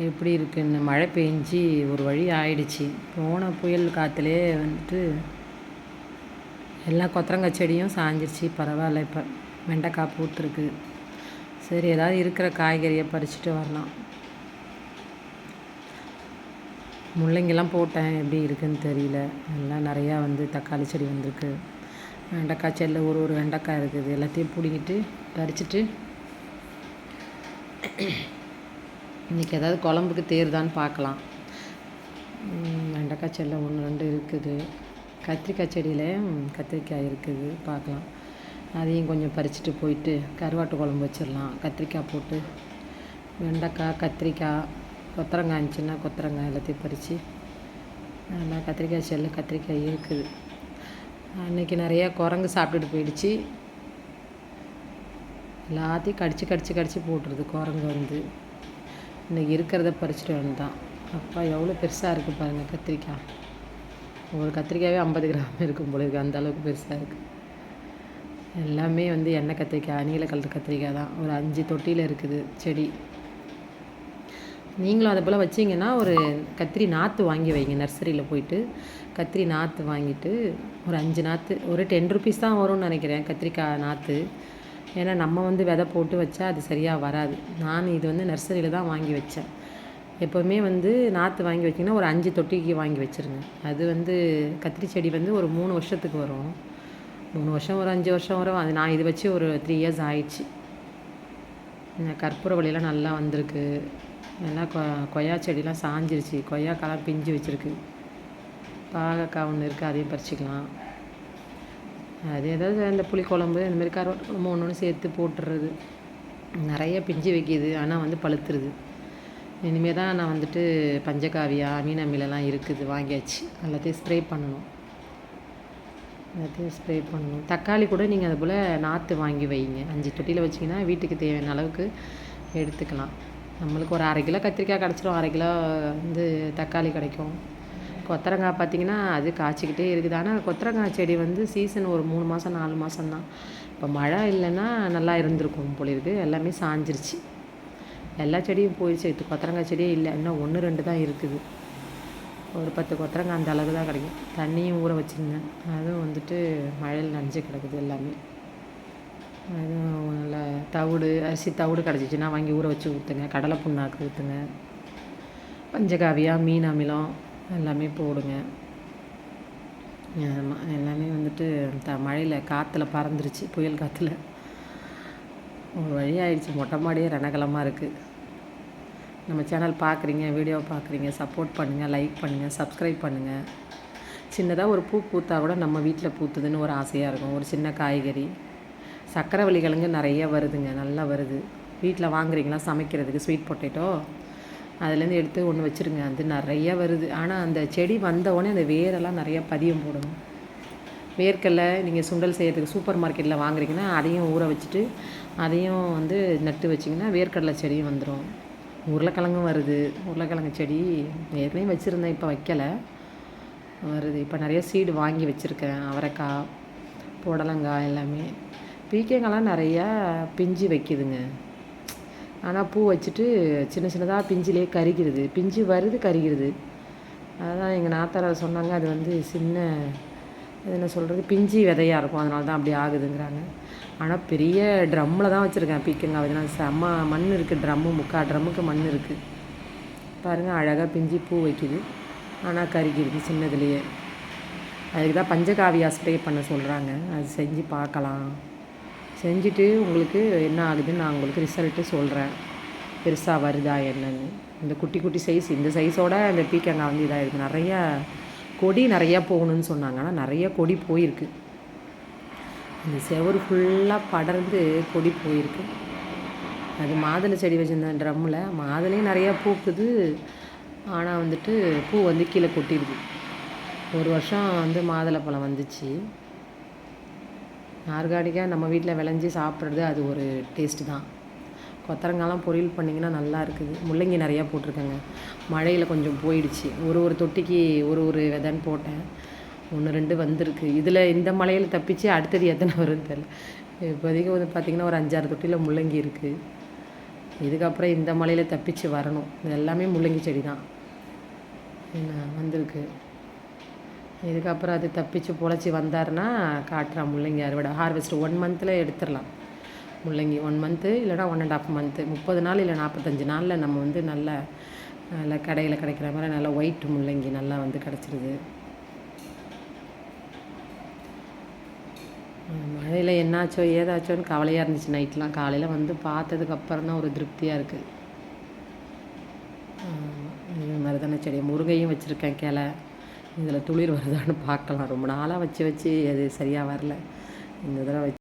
எப்படி இருக்குன்னு மழை பெஞ்சி ஒரு வழி ஆயிடுச்சு. போன புயல் காற்றுலேயே வந்துட்டு எல்லா கொத்தரங்காய் செடியும் சாஞ்சிருச்சு. பரவாயில்ல இப்போ. வெண்டைக்காய் பூத்துருக்கு. சரி ஏதாவது இருக்கிற காய்கறியை பறிச்சுட்டு வரலாம். முள்ளங்கிலாம் போட்டேன். எப்படி இருக்குன்னு தெரியல. எல்லாம் நிறையா வந்து தக்காளி செடி வந்திருக்கு. வெண்டைக்காய் செடியில் ஒரு ஒரு வெண்டைக்காய் இருக்குது. எல்லாத்தையும் பிடிங்கிட்டு பறிச்சுட்டு இன்றைக்கி ஏதாவது குழம்புக்கு தேருதான்னு பார்க்கலாம். வெண்டைக்காய் செல்ல ஒன்று ரெண்டு இருக்குது. கத்திரிக்காய் செடியில் கத்திரிக்காய் இருக்குது பார்க்கலாம். அதையும் கொஞ்சம் பறிச்சுட்டு போயிட்டு கருவாட்டு குழம்பு வச்சிடலாம். கத்திரிக்காய் போட்டு வெண்டைக்காய் கத்திரிக்காய் கொத்தரங்காய் இருந்துச்சுன்னா கொத்தரங்காய் எல்லாத்தையும் பறித்து நல்லா கத்திரிக்காய் செல்லு கத்திரிக்காய் இருக்குது. அன்றைக்கி நிறையா குரங்கு சாப்பிட்டுட்டு போயிடுச்சு. எல்லாத்தையும் கடிச்சு கடிச்சு கடிச்சு போட்டுருது குரங்கு வந்து. இந்த இருக்கிறத பறிச்சுட்டு வந்தான். அப்பா எவ்வளோ பெருசாக இருக்குது பாருங்கள் கத்திரிக்காய். ஒரு கத்திரிக்காயே ஐம்பது கிராம் இருக்கும் போல இருக்குது அந்த அளவுக்கு பெருசாக இருக்குது எல்லாமே வந்து எண்ணெய் கத்திரிக்காய் நீல கலர் கத்திரிக்காய் தான். ஒரு அஞ்சு தொட்டியில் இருக்குது செடி. நீங்களும் அதை போல் வச்சிங்கன்னா ஒரு கத்திரி நாற்று வாங்கி வைங்க. நர்சரியில் போயிட்டு கத்திரி நாற்று வாங்கிட்டு ஒரு அஞ்சு நாற்று ஒரு டென் ருபீஸ் தான் வரும்னு நினைக்கிறேன் கத்திரிக்காய் நாற்று ஏன்னா நம்ம வந்து விதை போட்டு வச்சா அது சரியாக வராது. நான் இது வந்து நர்சரியில் தான் வாங்கி வச்சேன். எப்போவுமே வந்து நாற்று வாங்கி வச்சிங்கன்னா ஒரு அஞ்சு தொட்டிக்கு வாங்கி வச்சுருங்க. அது வந்து கத்திரி செடி வந்து ஒரு மூணு வருஷத்துக்கு வரும். மூணு வருஷம் ஒரு அஞ்சு வருஷம் வரும். அது நான் இது வச்சு ஒரு த்ரீ இயர்ஸ் ஆயிடுச்சு. கற்பூர வழியெல்லாம் நல்லா வந்திருக்கு. நல்லா கொ கொய்யா செடிலாம் சாஞ்சிருச்சு. கொய்யாக்காலாம் பிஞ்சு வச்சுருக்கு. பாகக்காய் ஒன்று இருக்குது அதையும் பறிச்சிக்கலாம். அது ஏதாவது அந்த புளிக்குழம்பு இந்த மாதிரி கருவாட்டு குழம்பு ஒன்று ஒன்று சேர்த்து போட்டுறது. நிறைய பிஞ்சு வைக்கிது. ஆனால் வந்து பழுத்துருது. இனிமேல் தான் நான் வந்துட்டு பஞ்சகாவியா மீன் அமிலெல்லாம் இருக்குது. வாங்கியாச்சு. எல்லாத்தையும் ஸ்ப்ரே பண்ணணும். எல்லாத்தையும் ஸ்ப்ரே பண்ணணும். தக்காளி கூட நீங்கள் அது போல் நாற்று வாங்கி வைங்க. அஞ்சு தொட்டியில் வச்சிங்கன்னா வீட்டுக்கு தேவையான அளவுக்கு எடுத்துக்கலாம். நம்மளுக்கு ஒரு அரை கிலோ கத்திரிக்காய் கிடச்சிரும் அரை கிலோ வந்து தக்காளி கிடைக்கும். கொத்தரங்காய் பார்த்திங்கன்னா அது காய்ச்சிக்கிட்டே இருக்குது. ஆனால் கொத்தரங்காய் செடி வந்து சீசன் ஒரு மூணு மாதம் நாலு மாதம் தான் இப்போ மழை இல்லைன்னா நல்லா இருந்திருக்கும் போல இருக்குது எல்லாமே சாஞ்சிருச்சு. எல்லா செடியும் போயிடுச்சு இது கொத்தரங்காய் செடியே இல்லை. இன்னும் ஒன்று ரெண்டு தான் இருக்குது. ஒரு பத்து கொத்தரங்காய் அந்த அளவுக்கு தான் கிடைக்கும். தண்ணியும் ஊற வச்சுருந்தேன். அதுவும் வந்துட்டு மழையில் நனைஞ்சு கிடக்குது எல்லாமே. அதுவும் நல்லா தவிடு அரிசி தவிடு கிடச்சிச்சின்னா வாங்கி ஊற வச்சு ஊற்றுங்க கடலை புண்ணாக்கு ஊற்றுங்க பஞ்சகாவியா மீன் அமிலம் எல்லாமே போடுங்க. ஆமாம் எல்லாமே வந்துட்டு த மழையில் காற்றுல பறந்துருச்சு புயல் காற்றுல ஒரு வழி ஆயிடுச்சு மொட்டை மாடியே ரணகலமாக இருக்குது நம்ம சேனல் பார்க்குறீங்க வீடியோ பார்க்குறீங்க சப்போர்ட் பண்ணுங்கள் லைக் பண்ணுங்கள் சப்ஸ்கிரைப் பண்ணுங்கள் சின்னதாக ஒரு பூ பூத்தா கூட நம்ம வீட்டில் பூத்துதுன்னு ஒரு ஆசையாக இருக்கும். ஒரு சின்ன காய்கறி. சக்கரை கிழங்கு நிறைய வருதுங்க நல்லா வருது. வீட்டில் வாங்குறீங்களா சமைக்கிறதுக்கு? ஸ்வீட் பொட்டேட்டோ அதுலேருந்து எடுத்து ஒன்று வச்சுருங்க. அது நிறைய வருது. ஆனால் அந்த செடி வந்த உடனே அந்த வேரெல்லாம் நிறையா பதியம் போடணும். வேர்க்கடலை நீங்கள் சுண்டல் செய்கிறதுக்கு சூப்பர் மார்க்கெட்டில் வாங்குறீங்கன்னா அதையும் ஊற வச்சுட்டு அதையும் வந்து நட்டு வச்சிங்கன்னா வேர்க்கடலை செடியும் வந்துடும் உருளைக்கிழங்கும் வருது. உருளைக்கிழங்கு செடி ஏற்கனவே வச்சுருந்தேன் இப்போ வைக்கலை. வருது. இப்போ நிறைய சீடு வாங்கி வச்சுருக்கேன். அவரைக்காய் புடலங்காய் எல்லாமே. பீக்கங்காய்லாம் நிறையா பிஞ்சு வைக்குதுங்க. ஆனால் பூ வச்சுட்டு சின்ன சின்னதாக பிஞ்சிலே கருகிறது பிஞ்சு வருது கருகிறது அதுதான் எங்கள் நாத்தார சொன்னாங்க. அது வந்து சின்ன என்ன சொல்கிறது பிஞ்சு விதையாக இருக்கும். அதனால தான் அப்படி ஆகுதுங்கிறாங்க. ஆனால் பெரிய ட்ரம்மில் தான் வச்சுருக்கேன் பீக்கங்காய் விதை. செம்ம மண் இருக்குது ட்ரம்மு முக்கால் ட்ரம்முக்கு மண் இருக்குது பாருங்கள் அழகாக பிஞ்சு பூ வைக்குது. ஆனால் கருகிடுது சின்னதுலேயே. அதுக்கு தான் பஞ்சகாவியா ஸ்ப்ரே பண்ண சொல்கிறாங்க அது செஞ்சு பார்க்கலாம். செஞ்சுட்டு உங்களுக்கு என்ன ஆகுதுன்னு நான் உங்களுக்கு ரிசல்ட்டு சொல்கிறேன் பெருசாக வருதா என்னன்னு. இந்த குட்டி குட்டி சைஸ் இந்த சைஸோட அந்த பீக்கங்காய் வந்து இதாக இருக்குது நிறையா கொடி நிறையா போகணுன்னு சொன்னாங்க. ஆனால் நிறைய கொடி போயிருக்கு. அந்த செவரு ஃபுல்லாக படர்ந்து கொடி போயிருக்கு. அது மாதுளை செடி வச்சுருந்தேன் ட்ரம்மில் மாதுளையும் நிறையா பூக்குது. ஆனால் வந்துட்டு பூ வந்து கீழே கொட்டிடுது ஒரு வருஷம் வந்து மாதுளை பழம் வந்துச்சு. ஆர்கானிக்காக நம்ம வீட்டில் விளைஞ்சி சாப்பிட்றது அது ஒரு டேஸ்ட்டு தான். கொத்தரங்காலாம் பொரியல் பண்ணிங்கன்னா நல்லா இருக்குது. முள்ளங்கி நிறையா போட்டிருக்கேங்க. மழையில் கொஞ்சம் போயிடுச்சு. ஒரு ஒரு தொட்டிக்கு ஒரு ஒரு விதைன்னு போட்டேன். ஒன்று ரெண்டு வந்திருக்கு. இதில் இந்த மழையில் தப்பிச்சு அடுத்தது எத்தனை வரும்னு தெரில இப்போதைக்கு வந்து பார்த்திங்கன்னா ஒரு அஞ்சாறு தொட்டியில் முள்ளங்கி இருக்குது இதுக்கப்புறம் இந்த மலையில் தப்பிச்சு வரணும். இது எல்லாமே முள்ளங்கி செடி தான். என்ன வந்திருக்கு. இதுக்கப்புறம் அது தப்பிச்சு பொழைச்சி வந்தார்னா காட்டுறான் முள்ளங்கி அறுவடை. ஹார்வெஸ்ட் ஒன் மந்தில் எடுத்துடலாம். முள்ளங்கி ஒன் மந்த்து இல்லைனா ஒன் அண்ட் ஆஃப் மந்த்து முப்பது நாள் இல்லை நாற்பத்தஞ்சு நாளில் நம்ம வந்து நல்ல நல்ல கடையில் கிடைக்கிற மாதிரி நல்ல ஒயிட் முள்ளங்கி நல்லா வந்து கிடச்சிருது. மழையில் என்னாச்சோ ஏதாச்சோன்னு கவலையாக இருந்துச்சு நைட்லாம். காலையில் வந்து பார்த்ததுக்கப்புறம் தான் ஒரு திருப்தியாக இருக்குது மருதான செடி. முருங்கையும் வச்சுருக்கேன் கிளை. இதில் துளிர் வருதான்னு பார்க்கலாம். ரொம்ப நாளாக வச்சு வச்சு அது சரியாக வரல. இந்த தடவை வச்சு